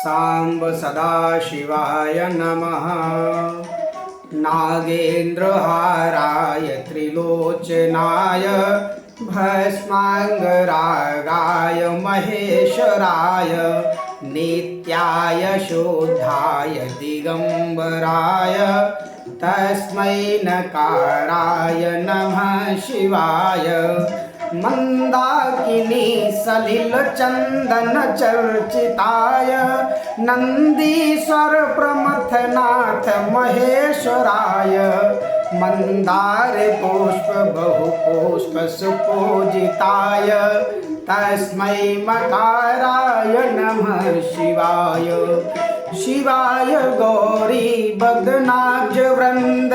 साम्ब सदाशिवाय नमः। नागेन्द्रहाराय त्रिलोचनाय भस्माङ्गरागाय महेश्वराय नित्याय शुद्धाय दिगम्बराय तस्मै नकाराय नमः शिवाय मन्दाकिनी सलिलचन्दनचर्चिताय नन्दीश्वर प्रमथनाथ महेश्वराय मन्दारपुष्प बहुपुष्प सुपूजिताय, तस्मै मकाराय नमः शिवाय। शिवाय गौरी बग्नाजवृन्द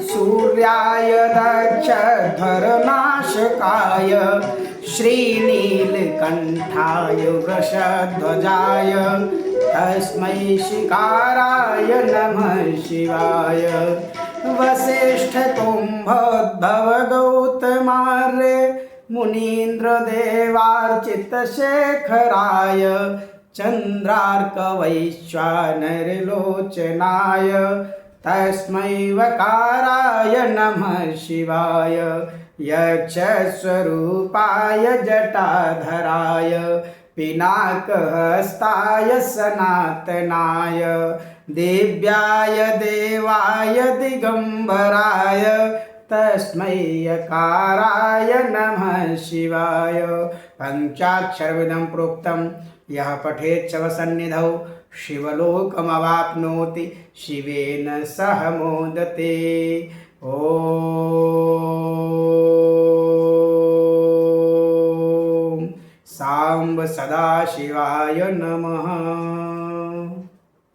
सूर्याय दक्षध्वरनाशकाय श्रीनीलकण्ठाय वृषध्वजाय, तस्मै शिकाराय नमः शिवाय। वसिष्ठकुम्भोद्भवगौतमार्य मुनीन्द्रदेवार्चितशेखराय चन्द्रार्कवैश्वानरलोचनाय तस्मै वकाराय नमः शिवाय यक्षस्वरूपाय जटाधराय पिनाकहस्ताय सनातनाय, दिव्याय देवाय दिगम्बराय तस्मै यकाराय नमः शिवाय। पञ्चाक्षरविदं प्रोक्तं, यः पठेत् शवसन्निधौ शिवलोकमवाप्नोति, शिवेन सह मोदते। ॐ सांब सदाशिवाय नमः।